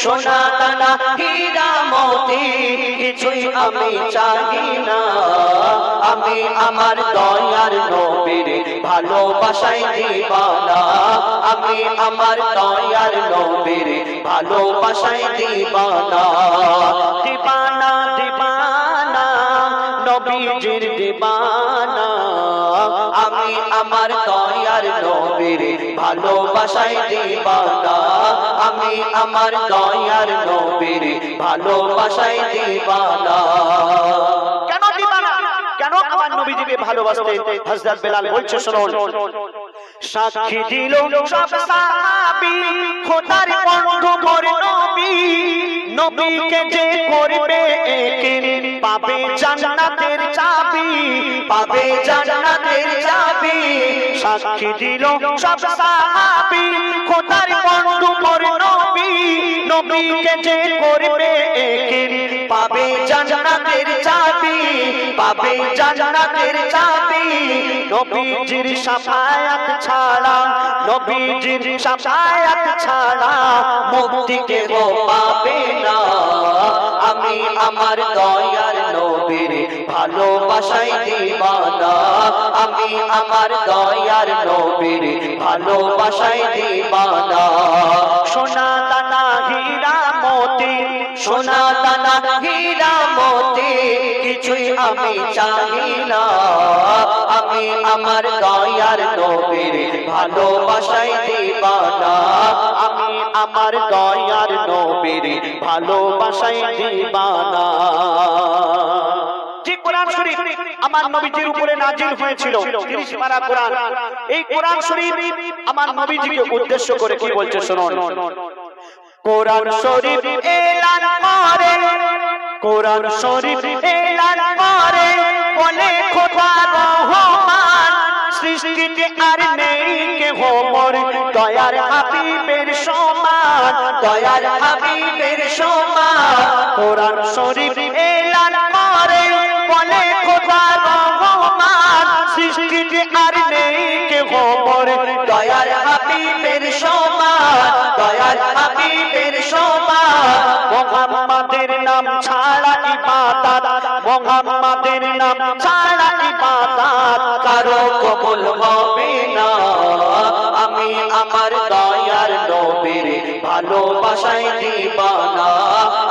সোনা দানা হীরা মতি কিছুই আমি চাহি না। আমি আমার দয়ার নবীর ভালোবাসায় দিবানা। আমি আমার দয়ার নবীর ভালোবাসায় দিবানা। দিবানা দিবানা, নবীজির দিবানা। আমি আমার দয়ার নবীর ভালোবাসায় দিবানা। আমার দয়ার নবীর ভালোবাসায় দিবানা। কেন দিবানা? কেন আমার নবীজিকে ভালোবাসতে হযরত বেলাল বলছে শুনুন সাক্ষী দিল সব সাহাবী, খোদার বন্ধু মোর নবী। নবীকে যে করবে একিন পাবে জান্নাতের চাবি, পাবে জান্নাতের চাবি। সাক্ষী দিল সব সাহাবী, খোদার নবীকে যে করবে একিন পাবে জান্নাতের চাবি, পাবে জান্নাতের চাবি। নবীজির শাফায়াত ছাড়া, নবীজির শাফায়াত ছাড়া মুক্তি কেহ পাবে না। আমি আমার দয়ার নবীর ভালোবাসাই দিবানা। আমি আমার দয়ার নবীর ভালোবাসাই দিবানা। সোনা সোনা দানা হীরা মতি কিছুই আমি চাই না। আমি আমার দয়ার নবীর ভালোবাসাই দিবানা। আমি আমার দয়ার নবীর ভালোবাসাই দিবানা। আমার নবীজির উপরে নাজিল হয়েছিল 30 পারা কোরআন। এই কোরআন শরীফ আমার নবীজিকে উদ্দেশ্য করে কি বলছে, শুনুন। কোরআন শরীফ এলান করে। কোরআন শরীফ এলান করে। বলে খোদা রহমান সৃষ্টিতে আর নেই কে হোমর দয়ার হাবিবের সমান দয়ার হাবিবের সমান। কোরআন শরীফ এলান করে। বলে খোদা রহমান সৃষ্টিতে আর নেই কে হোমর দয়ার হাবিবের সমান। মোহাম্মদের নাম ছাড়া ইবাদত, মোহাম্মদের নাম ছাড়া ইবাদত কারও কবুল হবে না। আমি আমার দয়ার নবীর ভালোবাসায় দিবানা।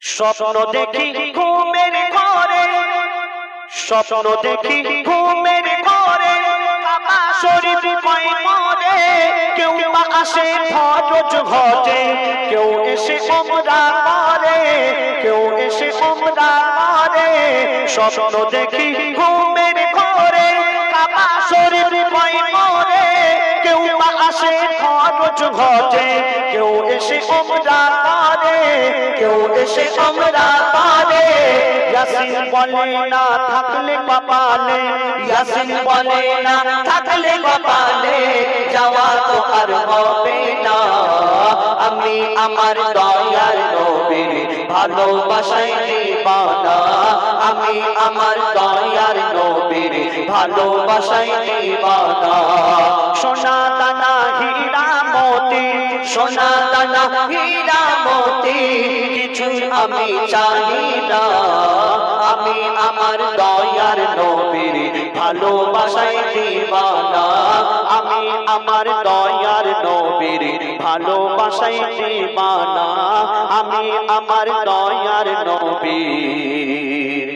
স্বপ্ন দেখি ঘুমের ঘরে। স্বপ্ন দেখি ঘুমের ঘরে। মরে কেউ আসে ফরজ ঘটে। কেউ এসে ওমরা করে। কেউ এসে ওমরা স্বপ্ন দেখি ঘুমের ঘরে। কাবা শরীফ মরে কেউ আসে ফরজ ঘটে। কেউ এসে ওমরা করে কেউ এসে ওমরা করে ইয়াসিন বলে না থাকলে ইয়াসিন বলে না থাকলে যাওয়া তো আর হবে না। আমি আমার দয়ার নবীর ভালোবাসাই দিবানা আমি আমার দয়ার নবীর ভালোবাসাই দিবানা সোনা দানা সোনা দানা হীরা মতি কিছুই আমি চাহি না। আমি আমার দয়ার নবীর ভালোবাসায় দিবানা। আমি আমার দয়ার নবীর ভালোবাসায় দিবানা। আমি আমার দয়ার নবীর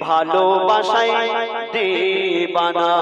ভালোবাসায় দিবানা।